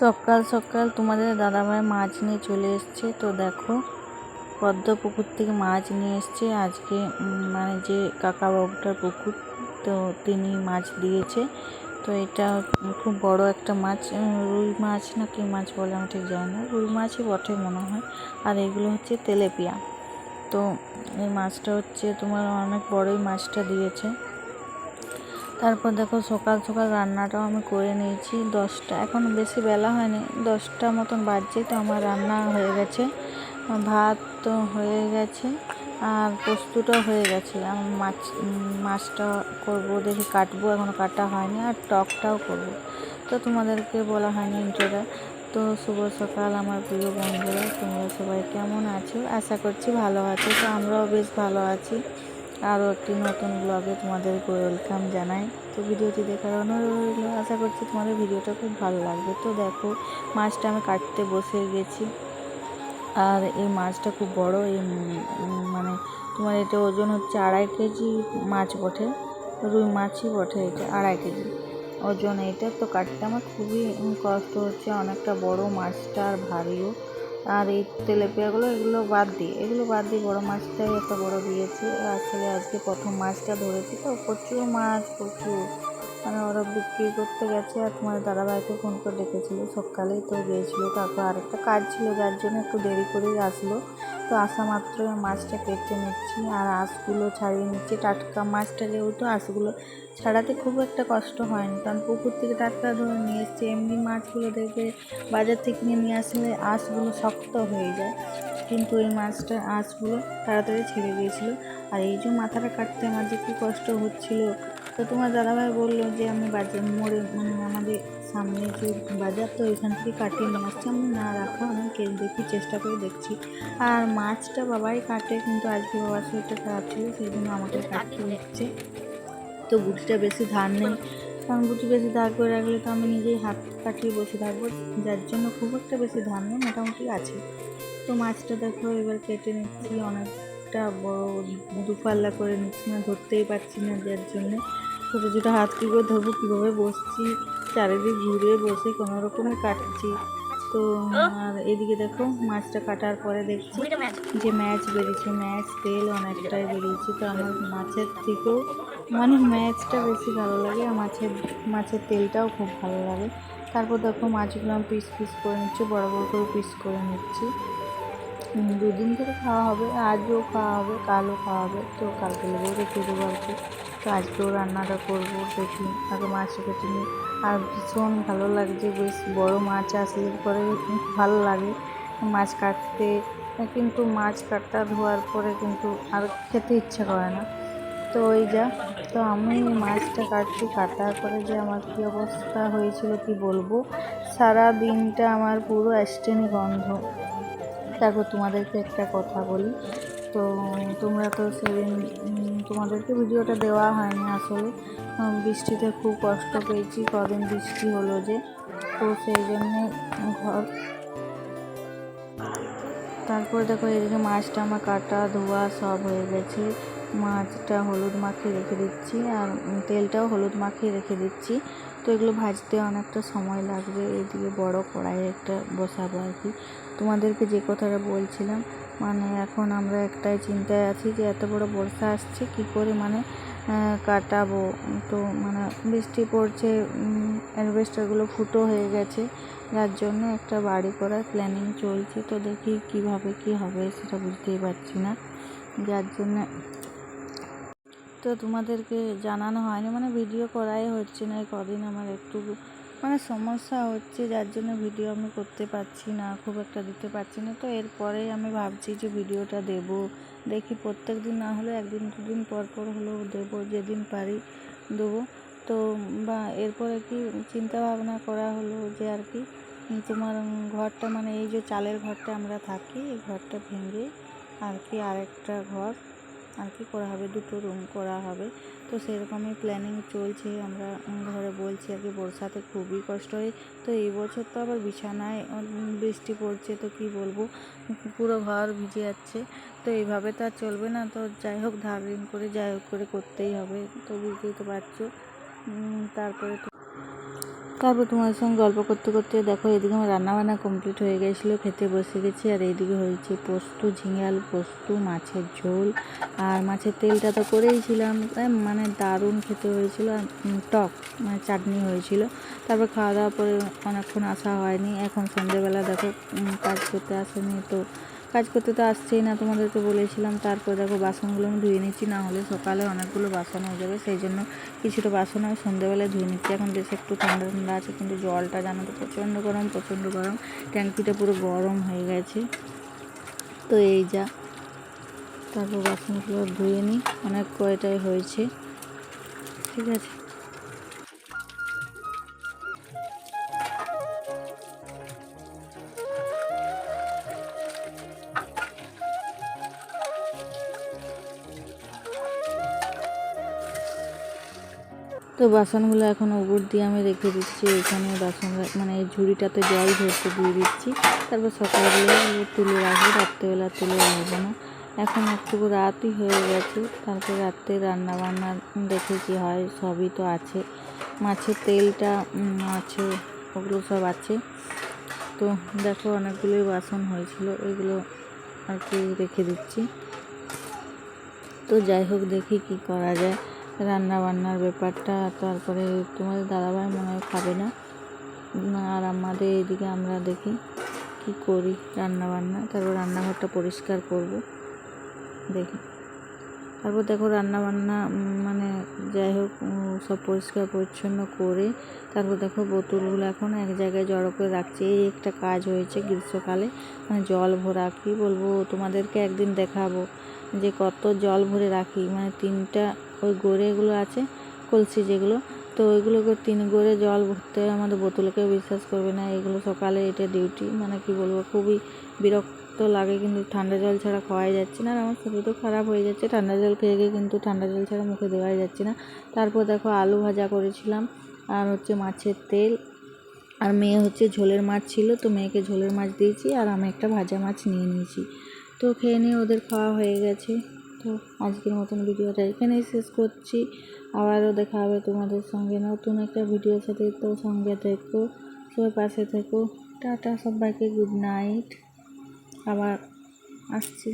সকাল সকাল তোমাদের দাদাভাই মাছ নিয়ে চলে এসছে। তো দেখো, পদ্ম পুকুর থেকে মাছ নিয়ে এসছে। আজকে মানে যে কাকা কাকাবাবুটার পুকুর, তো তিনি মাছ দিয়েছে। তো এটা খুব বড় একটা মাছ রুই মাছ না কি মাছ বলে আমি ঠিক জানি না। রুই মাছই বটে মনে হয়। আর এগুলো হচ্ছে তেলেপিয়া। তো এই মাছটা হচ্ছে তোমার অনেক বড়ই মাছটা দিয়েছে। তারপর দেখো সকাল সকাল রান্নাটাও আমি করে নিয়েছি দশটা। এখন বেশি বেলা হয়নি, দশটা মতন বাজছে, তো আমার রান্না হয়ে গেছে। ভাত তো হয়ে গেছে, আর পোস্তটাও হয়ে গেছে। আমি মাছ, মাছটা করব, দেখি কাটবো এখনও কাটা হয়নি, আর টকটাও করব। তো তোমাদেরকে বলা হয়নি ইন্ট্রোটা তো শুভ সকাল আমার প্রিয় বন্ধুরা, তোমরা সবাই কেমন আছো? আশা করছি ভালো আছো, তো আমরাও বেশ ভালো আছি। আরও একটি নতুন ব্লগে তোমাদেরকে ওয়েলকাম জানাই। তো ভিডিওটি দেখার অনুরোধ আশা করছি তোমাদের ভিডিওটা খুব ভালো লাগবে। তো দেখো, মাছটা আমি কাটতে বসে গেছি। আর এই মাছটা খুব বড়, এই মানে তোমার এটা ওজন হচ্ছে আড়াই কেজি মাছ বটে, রুই মাছই বটে এটা, আড়াই কেজি। ওজন এইটা, তো কাটতে আমার খুবই কষ্ট হচ্ছে, অনেকটা বড় মাছটা আর ভারীও আর এই তেলেপিয়াগুলো এগুলো বাদ দিই। এগুলো বাদ দিই বড়ো মাছটাই একটা বড়ো দিয়েছি। আসলে আজকে প্রথম মাছটা ধরেছি তো, প্রচুর মাছ, প্রচুর। মানে ওরা বিক্রি করতে গেছে, আর তোমার দাদাভাইকে ফোন করে ডেকেছিলো। সকালেই তো গিয়েছিল, তারপর আরেকটা কাজ ছিল, যার জন্য একটু দেরি করেই আসলো। তো আসা মাত্র মাছটা কেটে নিচ্ছি। আর আঁশগুলো ছাড়িয়ে নিচ্ছি। টাটকা মাছটা যেহেতু আঁশগুলো ছাড়াতে খুব একটা কষ্ট হয়নি। কারণ পুকুর থেকে টাটকা ধরে নিয়ে এসছে। এমনি মাছগুলো দেখে বাজার থেকে নিয়ে আসলে আঁশগুলো শক্ত হয়ে যায়। কিন্তু এই মাছটার আঁশগুলো তাড়াতাড়ি ছেড়ে দিয়েছিল আর এই যে মাথাটা কাটতে আমার যে কী কষ্ট হচ্ছিল তো তোমার দাদাভাই বলল যে আমি বাজার মোড়ে মানে আমাদের সামনে যে বাজার, তো ওইখান থেকে কাটিয়ে নিয়ে আসছি। আমি, না, রাখো, আমি দেখি, চেষ্টা করে দেখছি। আর মাছটা বাবাই কাটে, কিন্তু আজকে বাবার শরীরটা খারাপ ছিল, সেই জন্য আমাকে কাটতে হচ্ছে। তো গুটিটা বেশি ধার নেই। কারণ গুটি বেশি ধার করে রাখলে তো আমি নিজেই হাত কাটিয়ে বসে থাকব। যার জন্য খুব একটা বেশি ধার নেই, মোটামুটি আছে। তো মাছটা দেখো, এবার কেটে নিচ্ছি। অনেকটা বড় দুপাল্লা করে নিচ্ছি না, ধরতেই পারছি না যার জন্যে। ছোটো ছোটো হাত কী করে ধরবো কীভাবে বসছি চারিদিক ঘুরে বসে কোনো রকমে কাটছি। তো আর এদিকে দেখো মাছটা কাটার পরে দেখছি যে ম্যাচ বেরিয়েছে ম্যাচ তেল অনেকটাই বেরিয়েছে। তো আমার মাছের থেকেও মানে ম্যাচটা বেশি ভালো লাগে আর মাছের মাছের তেলটাও খুব ভালো লাগে। তারপর দেখো মাছগুলো আমি পিস পিস করে নিচ্ছি বড় বড় করে পিস করে নিচ্ছি। দুদিন ধরে খাওয়া হবে আজও খাওয়া হবে কালও খাওয়া হবে তো কালকে লেগেও রেখে দেবো আর কি। তো আজকেও রান্নাটা করব দেখি আগে মাছটা কেটে নিই আর ভীষণ ভালো লাগছে, বেশ বড় মাছ আসলে পরে ভালো লাগে মাছ কাটতে। কিন্তু মাছ কাটা ধোয়ার পরে কিন্তু আর খেতে ইচ্ছা করে না। তো ওই যা, তো আমি মাছটা কাটছি, কাটার পরে যে আমার কী অবস্থা হয়েছিল কি বলব? সারা দিনটা আমার পুরো অ্যাস্টেনি গন্ধ। তারপর তোমাদেরকে একটা কথা বলি। তো তোমরা তো সেদিন তোমাদেরকে ভিডিওটা দেওয়া হয়নি আসলে। বৃষ্টিতে খুব কষ্ট পেয়েছি, কদিন বৃষ্টি হলো যে। তো সেই জন্যে ঘর তারপরে দেখো এদিকে মাছটা আমার কাটা, ধোয়া সব হয়ে গেছে। মাছটা হলুদ মাখিয়ে রেখে দিচ্ছি আর তেলটাও হলুদ মাখিয়ে রেখে দিচ্ছি। তো এগুলো ভাজতে অনেকটা সময় লাগবে, এদিকে বড় কড়াই একটা বসাবো আর কি। তোমাদেরকে যে কথাটা বলছিলাম মানে এখন আমরা একটাই চিন্তায় আছি যে এত বড় বর্ষা আসছে, কি করে মানে কাটাবো? তো মানে বৃষ্টি পড়ছে অ্যালবেস্টারগুলো ফুটো হয়ে গেছে। যার জন্য একটা বাড়ি করার প্ল্যানিং চলছে। তো দেখি কীভাবে কি হবে, সেটা বুঝতেই পারছি না। যার জন্য তো তোমাদেরকে জানানো হয়নি মানে ভিডিও করাই হচ্ছে না কদিন আমার একটু মানে সমস্যা হচ্ছে, যার জন্য ভিডিও আমি করতে পারছি না, খুব একটা দিতে পারছি না। তো এরপরেই আমি ভাবছি যে ভিডিওটা দেব। দেখি প্রত্যেক দিন না হলে একদিন, দুদিন পর পর হলেও দেবো, যেদিন পারি দেবো। তো বা এরপরে কি চিন্তা ভাবনা করা হলো যে আর কি, তোমার ঘরটা মানে এই যে চালের ঘরটা আমরা থাকি, এই ঘরটা ভেঙে আর কি আরেকটা ঘর আর কি করা হবে? দুটো রুম করা হবে। তো সেরকমই প্ল্যানিং চলছে। আমরা ঘরে বলছি আর কি, বর্ষাতে খুবই কষ্ট হয়। তো এই বছর তো আবার বিছানায় বৃষ্টি পড়ছে, তো কি বলব? পুরো ঘর ভিজে যাচ্ছে। তো এইভাবে তো আর চলবে না। তো যাই হোক, ধার ঋণ করে, যাই হোক করে করতেই হবে। তো বুঝতেই তো পারছ। তারপরে তো তারপর তোমাদের সঙ্গে গল্প করতে করতে দেখো, এদিকে আমার রান্নাবান্না কমপ্লিট হয়ে গেছিল, খেতে বসে গেছি, আর এইদিকে হয়েছে পোস্ত ঝিঙে আলু পোস্ত, মাছের ঝোল, আর মাছের তেলটা তো করেইছিলাম মানে দারুণ খেতে হয়েছিল, আর টক মানে চাটনি হয়েছিল। তারপর খাওয়া দাওয়ার পরে অনেকক্ষণ আসা হয়নি, এখন সন্ধেবেলা দেখো কাজ করতে আসেনি, তো কাজ করতে তো আসছেই না, তোমাদেরকে বলেছিলাম। তারপর দেখো বাসনগুলো আমি ধুয়ে নিচ্ছি, না হলে সকালে অনেকগুলো বাসন হয়ে যাবে, সেই জন্য কিছুটা বাসন আমি সন্ধ্যেবেলায় ধুয়ে নিচ্ছি। এখন বেশ একটু ঠান্ডা ঠান্ডা আছে, কিন্তু জলটা জানো তো প্রচণ্ড গরম প্রচণ্ড গরম। ট্যাঙ্কিটা পুরো গরম হয়ে গেছে। তো এই যা, তারপর বাসনগুলো ধুয়ে নিই, অনেক কয়টাই হয়েছে, ঠিক আছে? তো বাসনগুলো এখন উপর দিয়ে আমি রেখে দিচ্ছি। এখানে বাসন মানে ঝুড়িটাতে জল ভরতে দিয়ে দিচ্ছি। তারপর সকালবেলা তুলে রাখব, রাত্রেবেলা তুলে রাখব না। এখন একটু রাতই হয়ে গেছে। তারপর রাত্রে রান্না বান্না দেখে কি হয়, সবই তো আছে। মাছের তেলটা আছে, ওগুলো সব আছে। তো দেখো অনেকগুলোই বাসন হয়েছিল, এগুলো আর কি রেখে দিচ্ছি। তো যাই হোক, দেখি কি করা যায়। রান্না বান্নার ব্যাপারটা, তারপরে তোমাদের দাদাভাই মনে হয় খাবে না। আর আমাদের এদিকে আমরা দেখি কি করি রান্না বান্না তারপর রান্নাঘরটা পরিষ্কার করব, দেখি। তারপর দেখো রান্না বান্না মানে যাই হোক সব পরিষ্কার পরিচ্ছন্ন করে, তারপর দেখো বোতলগুলো এখন এক জায়গায় জড়ো করে রাখছি। এই একটা কাজ হয়েছে গ্রীষ্মকালে মানে জল ভরা, কী বলব তোমাদেরকে একদিন দেখাবো। যে কত জল ভরে রাখি মানে তিনটা ওই গোড়েগুলো আছে, কলসি যেগুলো, তো ওইগুলোকে তিন গোড়ে জল ভরতে হয়। আমাদের কেউ বিশ্বাস করবে না, এগুলো সকালে এটা ডিউটি মানে কি বলব, খুবই বিরক্ত লাগে কিন্তু ঠান্ডা জল ছাড়া খাওয়াই যাচ্ছে না। আর আমার শরীর তো খারাপ হয়ে যাচ্ছে, ঠান্ডা জল খেয়ে গিয়ে কিন্তু ঠান্ডা জল ছাড়া মুখে দেওয়াই যাচ্ছে না। তারপর দেখো আলু ভাজা করেছিলাম, আর হচ্ছে মাছের তেল, আর মেয়ে হচ্ছে ঝোলের মাছ ছিল, তো মেয়েকে ঝোলের মাছ দিয়েছি, আর আমি একটা ভাজা মাছ নিয়ে নিয়েছি। তো খেয়ে নিয়ে ওদের খাওয়া হয়ে গেছে। তো আজকের মতন ভিডিওটা এখানেই শেষ করছি। আবারও দেখা হবে তোমাদের সঙ্গে নতুন একটা ভিডিওর সাথে। তো সঙ্গে থেকো, সবাই পাশে থেকো। টাটা সবাইকে, গুড নাইট। আবার আসছি।